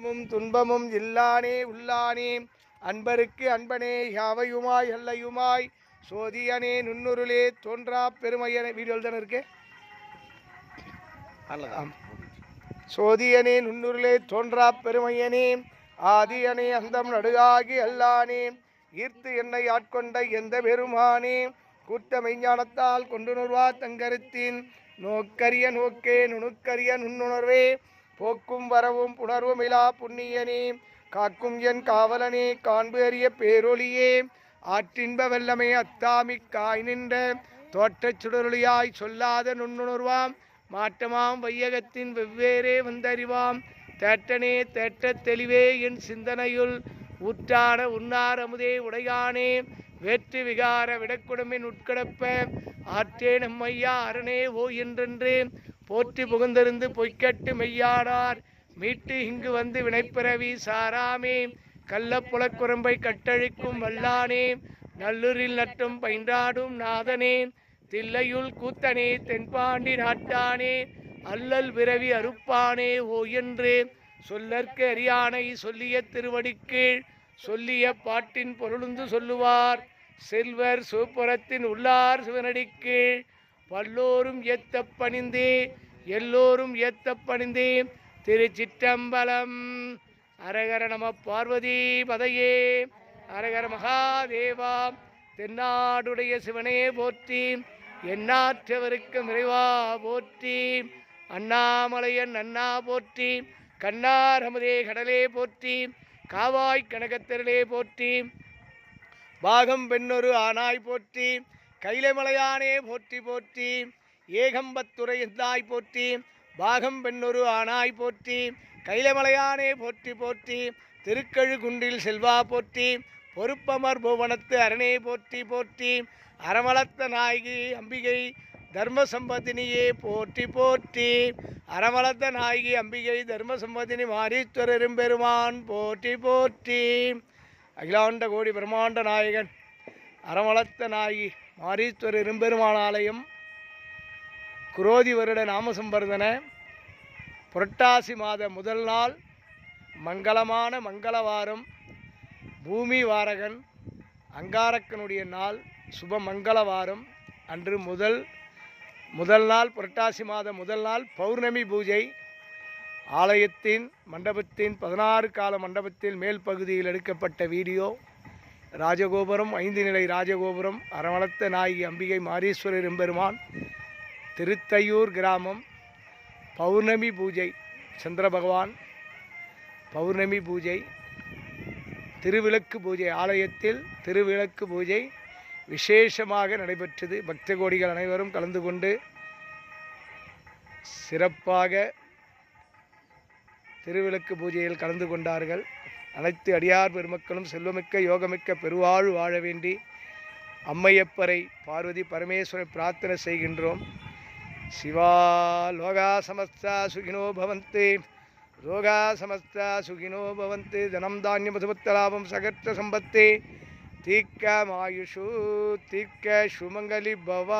துன்பமும் துன்பமும் இல்லானே உள்ளானே. அன்பருக்கு அன்பனே யாவையுமாய் அல்லையுமாய். சோதியனே நுண்ணுருளே தோன்றா பெருமையனே. வீடியோ தானே இருக்கு. சோதியனே நுண்ணுருளே தோன்றா பெருமையனே. ஆதியனே அந்தம் நடுகாகி அல்லானே. ஈர்த்து என்னை ஆட்கொண்ட எந்த பெருமானே. கூட்ட மெய்ஞானத்தால் கொண்டு நுர்வா தங்கருத்தின். நோக்கரிய நோக்கே நுணுக்கரிய நுண்ணுணர்வே. போக்கும் வரவும் புணர்வும் இலா புண்ணியனே. காக்கும் என் காவலனே காண்பு அறிய பேரொளியே ஆற்றின்ப வெல்லமே அத்தாமிக் காய் நின்ற தோற்றச் சுடரொளியாய் சொல்லாத நுண்ணுணர்வாம். மாற்றமாம் வையகத்தின் வெவ்வேறே வந்தறிவாம். தேட்டனே தேட்டத் தெளிவே என் சிந்தனையுள். ஊற்றான உன்னார் அமுதே உடையானே. வேற்று விகார விடக்குடமின் உட்கடப்ப. ஆற்றே நம்மையா அரணே ஓ என்றென்று. போற்றி புகுந்திருந்து பொய்க்கட்டு மெய்யானார் மீட்டு இங்கு வந்து வினைப்பிறவி சாராமே. கள்ளப்புலக்குரம்பை கட்டழிக்கும் வல்லானே. நல்லூரில் நட்டும் பயின்றாடும் நாதனே. தில்லையுள் கூத்தனே தென்பாண்டி நாட்டானே. அல்லல் விரவி அறுப்பானே ஓ என்று சொல்லற்கு அரியானை சொல்லிய திருவடிக்கீழ். சொல்லிய பாட்டின் பொருளுந்து சொல்லுவார். செல்வர் சிவபுரத்தின் உள்ளார் சிவனடிக்கீழ். பல்லோரும் ஏத்த பணிந்து எல்லோரும் ஏத்த பணிந்து. திருச்சிற்றம்பலம் அரகர நம பார்வதி பதையே. அரகர மகாதேவா தென்னாடுடைய சிவனே போற்றி. எண்ணாற்றவருக்கு நிறைவா போற்றி. அண்ணாமலையன் அண்ணா போற்றி. கண்ணார் அமுதே கடலே போற்றி. காவாய் கனகத்திரலே போற்றி. பாகம் பெண்ணொரு ஆனாய் போற்றி. கைலைமலையானே போற்றி போற்றி. ஏகம்பத்துறை எந்தாய் போற்றி. பாகம் பெண்ணொரு ஆனாய் போற்றி. கைலைமலையானே போற்றி போற்றி. திருக்கழுகுன்றில் செல்வா போற்றி. பொறுப்பமர் புவனத்து அரணே போற்றி போற்றி. அரமளத்த நாயகி அம்பிகை தர்ம சம்பதினியே போற்றி போற்றி. அரமளத்த நாயகி அம்பிகை தர்ம சம்பதினி மாரீஸ்வரரும் பெருமான் போற்றி போற்றி. அகிலாண்ட கோடி பிரம்மாண்ட நாயகன் அறமளத்த நாயகி மாரீஸ்வர எம்பெருமான் ஆலயம் குரோதி வருட நாமசம்பர்தன புரட்டாசி மாத முதல் நாள் மங்களமான மங்களவாரம் பூமி வாரகன் அங்காரக்கனுடைய நாள் சுப மங்களவாரம். அன்று முதல் முதல் நாள் புரட்டாசி மாத முதல் நாள் பௌர்ணமி பூஜை. ஆலயத்தின் மண்டபத்தின் பதினாறு கால மண்டபத்தில் மேல் பகுதியில் எடுக்கப்பட்ட வீடியோ. ராஜகோபுரம் ஐந்து நிலை ராஜகோபுரம் அறவளத்த நாயகி அம்பிகை மாரீஸ்வரர் எம்பெருமான் திருத்தையூர் கிராமம் பௌர்ணமி பூஜை சந்திர பகவான் பௌர்ணமி பூஜை திருவிளக்கு பூஜை ஆலயத்தில் திருவிளக்கு பூஜை விசேஷமாக நடைபெற்றது. பக்த கோடிகள் அனைவரும் கலந்து கொண்டு சிறப்பாக திருவிளக்கு பூஜையில் கலந்து கொண்டார்கள். அனைத்து அடியார் பெருமக்களும் செல்வமிக்க யோகமிக்க பெருவாழ் வாழ வேண்டி அம்மையப்பரை பார்வதி பரமேஸ்வரை பிரார்த்தனை செய்கின்றோம். சிவா லோகா சமஸ்தா சுகினோ பவந்தே. ரோகா சமஸ்தா சுகினோ பவந்து. தனம் தானிய மதுபத்தலாபம் சகற்ற சம்பத்தே. தீக்க மாயுஷு தீக்க சுமங்கலி பவா